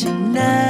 จ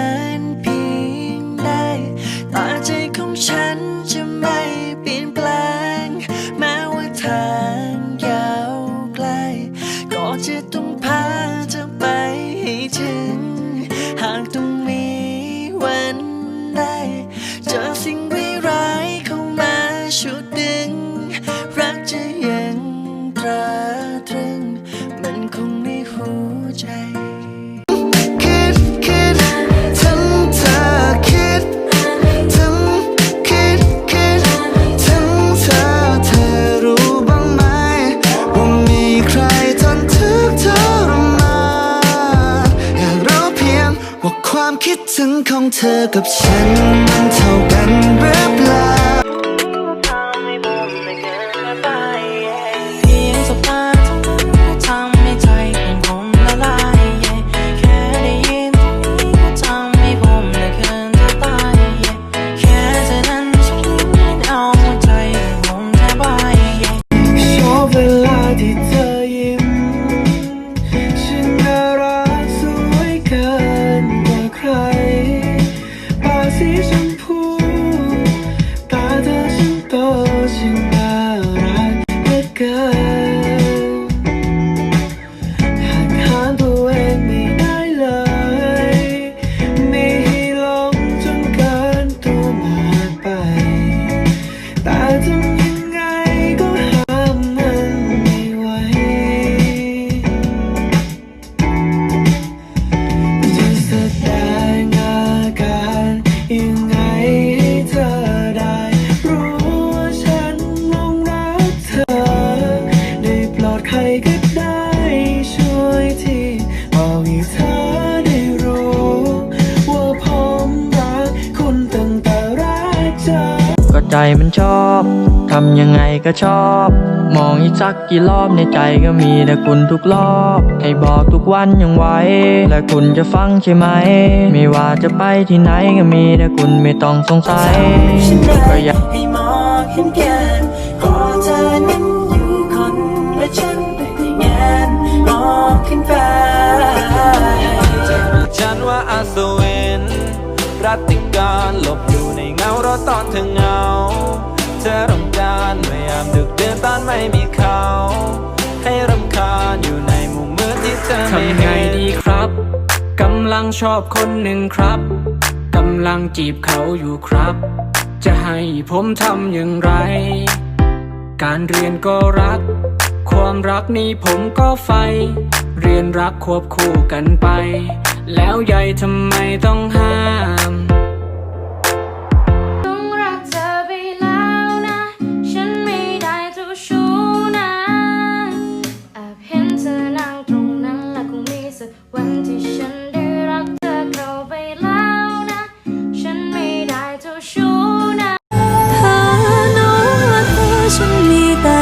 ถึงของเธอกับฉันมันเท่ากันหรือเปล่า ใจมันชอบ ทำยังไงก็ชอบ มองอีกสักกี่รอบในใจก็มีแต่คุณทุกรอบ ให้บอกทุกวันยังไหวและคุณจะฟังใช่ไหม ไม่ว่าจะไปที่ไหนก็มีแต่คุณไม่ต้องสงสัยก็อยากให้มองเห็นแก่เพราะเธอนั้นอยู่คนและฉันได้งานมองขึ้นไปฉันว่าอาสวินรัติการหลบอยู่ใน ตอนเธอเหงา เธอรำคาญไม่ยามดึกเดินตอนไม่มีเขา ให้รำคาญอยู่ในมุมมืดที่เธอไม่เห็นทำไงดีครับ กำลังชอบคนหนึ่งครับ กำลังจีบเขาอยู่ครับ จะให้ผมทำอย่างไร การเรียนก็รัก ความรักนี้ผมก็ไฟ เรียนรักควบคู่กันไป แล้วใหญ่ทำไมต้องห้าม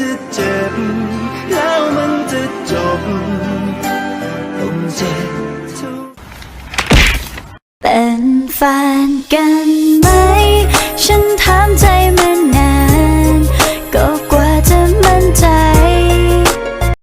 จะเจ็บ แล้วมันจะจบต้องเจ็บทุกเป็นแฟนกันไหม ฉันถามใจมัน